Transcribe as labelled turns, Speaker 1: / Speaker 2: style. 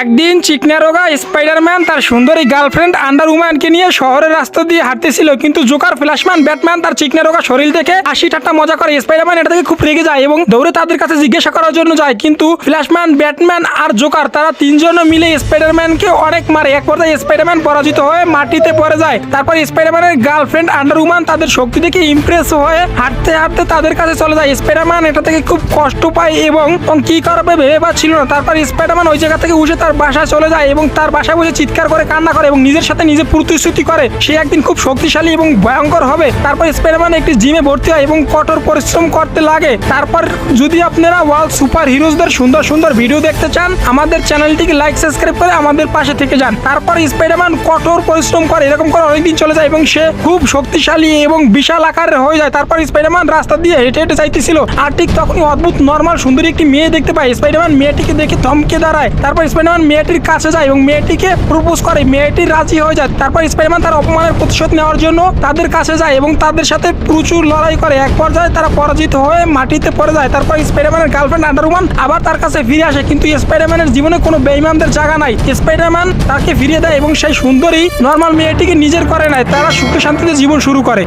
Speaker 1: একদিন চিকনারোগা স্পাইডারম্যান তার সুন্দরী গার্লফ্রেন্ড আন্ডার উম্যানকে নিয়ে শহরের রাস্তা দিয়ে হাঁটতেছিল, কিন্তু জোকার ফ্ল্যাশম্যান ব্যাটম্যান তার চিকনারোগা শরীর দেখে হাসি ঠাট্টা মজা করে। স্পাইডারম্যান এটা থেকে খুব রেগে যায় এবং দৌড়ে তাদের কাছে জিজ্ঞাসা করার জন্য যায়, কিন্তু ফ্ল্যাশম্যান, ব্যাটম্যান আর জোকার তারা তিনজন মিলে স্পাইডারম্যানকে অনেক মারে। এক পর্যায়ে স্পাইডারম্যান পরাজিত হয়ে মাটিতে পড়ে যায়। তারপর স্পাইডারম্যানের গার্লফ্রেন্ড আন্ডার উমান তাদের শক্তি দেখে ইমপ্রেস হয়ে হাঁটতে হাঁটতে তাদের কাছে চলে যায়। স্পাইডারম্যান এটা থেকে খুব কষ্ট পায় এবং এবং কি করবে ভেবে পাচ্ছিল না। তারপর স্পাইডারম্যান ওই জায়গা থেকে উঠে তার বাসায় চলে যায় এবং তার বাসায় বসে চিৎকার করে, কান্না করে এবং নিজের সাথে নিজে প্রতিশ্রুতি করে। সে একদিন খুব শক্তিশালী এবং ভয়ঙ্কর হবে। তারপর স্পাইডারম্যান একটি জিমে ভর্তি হয় এবং কঠোর পরিশ্রম করতে লাগে। তারপর যদি আপনারা ওয়ার্ল্ড সুপার হিরোজদের সুন্দর সুন্দর ভিডিও দেখতে চান, আমাদের চ্যানেলটিকে লাইক সাবস্ক্রাইব করে আমাদের পাশে থেকে যান। তারপর স্পাইডারম্যান কঠোর পরিশ্রম করে, এরকম করে অনেকদিন চলে যায় এবং সে খুব শক্তিশালী এবং বিশাল আকারের হয়ে যায়। তারপর স্পাইডারম্যান রাস্তা দিয়ে হেঁটে হেঁটে যাইতেছিল। আর ঠিক তখনই অদ্ভুত নর্মাল সুন্দরী একটি মেয়ে দেখতে পায়। স্পাইডারম্যান মেয়েটিকে দেখে থমকে দাঁড়ায়। তারপর স্পাইডারম্যান মেয়েটির কাছে যায় এবং মেয়েটিকে প্রপোজ করে। মেয়েটি রাজি হয়ে যায়। তারপর স্পাইডারম্যান তার অপমানের প্রতিশোধ নেওয়ার জন্য তাদের কাছে যায় এবং তাদের সাথে প্রচুর লড়াই করে। এক পর্যায়ে তারা পরাজিত হয়ে মাটিতে পড়ে যায়। তারপর স্পাইডারম্যানের গার্লফ্রেন্ড আন্ডারউমান আবার তার কাছে ফিরে আসে। কিন্তু স্পাইডারম্যানের জীবনে কোনো বেইমানদের জায়গা নাই। স্পাইডারম্যান তাকে ফিরিয়ে দেয় এবং সেই সুন্দরী, নর্মাল মেয়েটিকে নিজের করে নেয়। তারা সুখে শান্তিতে জীবন শুরু করে।